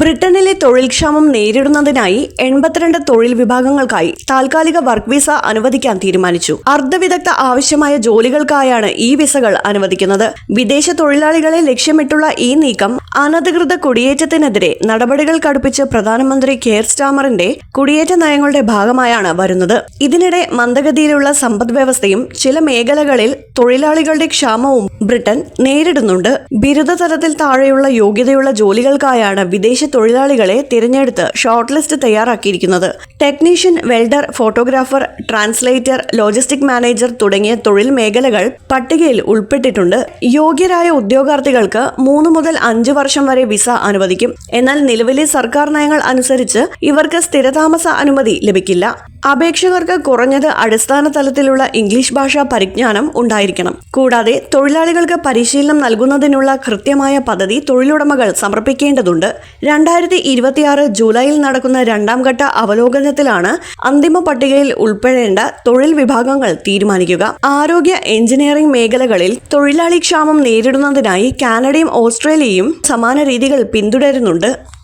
ബ്രിട്ടനിലെ തൊഴിൽക്ഷാമം നേരിടുന്നതിനായി എൺപത്തിരണ്ട് തൊഴിൽ വിഭാഗങ്ങൾക്കായി താൽക്കാലിക വർക്ക് വിസ അനുവദിക്കാൻ തീരുമാനിച്ചു. അർദ്ധവിദഗ്ധ ആവശ്യമായ ജോലികൾക്കായാണ് ഈ വിസകൾ അനുവദിക്കുന്നത്. വിദേശ തൊഴിലാളികളെ ലക്ഷ്യമിട്ടുള്ള ഈ നീക്കം അനധികൃത കുടിയേറ്റത്തിനെതിരെ നടപടികൾ കടുപ്പിച്ച് പ്രധാനമന്ത്രി കെയർ സ്റ്റാമറിന്റെ കുടിയേറ്റ നയങ്ങളുടെ ഭാഗമായാണ് വരുന്നത്. ഇതിനിടെ മന്ദഗതിയിലുള്ള സമ്പദ് വ്യവസ്ഥയും ചില മേഖലകളിൽ തൊഴിലാളികളുടെ ക്ഷാമവും ബ്രിട്ടൻ നേരിടുന്നുണ്ട്. ബിരുദ തലത്തിൽ താഴെയുള്ള യോഗ്യതയുള്ള ജോലികൾക്കായാണ് വിദേശ തൊഴിലാളികളെ തിരഞ്ഞെടുത്ത് ഷോർട്ട് ലിസ്റ്റ് തയ്യാറാക്കിയിരിക്കുന്നത്. Technician welder photographer translator logistic manager തുടങ്ങിയ തൊഴിൽ മേഖലകൾ പട്ടികയിൽ ഉൾപ്പെട്ടിട്ടുണ്ട്. യോഗ്യരായ ഉദ്യോഗാർത്ഥികൾക്ക് മൂന്ന് മുതൽ അഞ്ച് വർഷം വരെ വിസ അനുവദിക്കും. എന്നാൽ നിലവിലെ സർക്കാർ നയങ്ങൾ അനുസരിച്ച് ഇവർക്ക് സ്ഥിരതാമസ അനുമതി ലഭിക്കില്ല. അപേക്ഷകർക്ക് കുറഞ്ഞത് അടിസ്ഥാന തലത്തിലുള്ള ഇംഗ്ലീഷ് ഭാഷാ പരിജ്ഞാനം ഉണ്ടായിരിക്കണം. കൂടാതെ തൊഴിലാളികൾക്ക് പരിശീലനം നൽകുന്നതിനുള്ള കൃത്യമായ പദ്ധതി തൊഴിലുടമകൾ സമർപ്പിക്കേണ്ടതുണ്ട്. രണ്ടായിരത്തി ഇരുപത്തിയാറ് ജൂലൈയിൽ നടക്കുന്ന രണ്ടാം ഘട്ട അവലോകനത്തിലാണ് അന്തിമ പട്ടികയിൽ ഉൾപ്പെടേണ്ട തൊഴിൽ വിഭാഗങ്ങൾ തീരുമാനിക്കുക. ആരോഗ്യ എഞ്ചിനീയറിംഗ് മേഖലകളിൽ തൊഴിലാളി ക്ഷാമം നേരിടുന്നതിനായി കാനഡയും ഓസ്ട്രേലിയയും സമാന രീതികൾ പിന്തുടരുന്നുണ്ട്.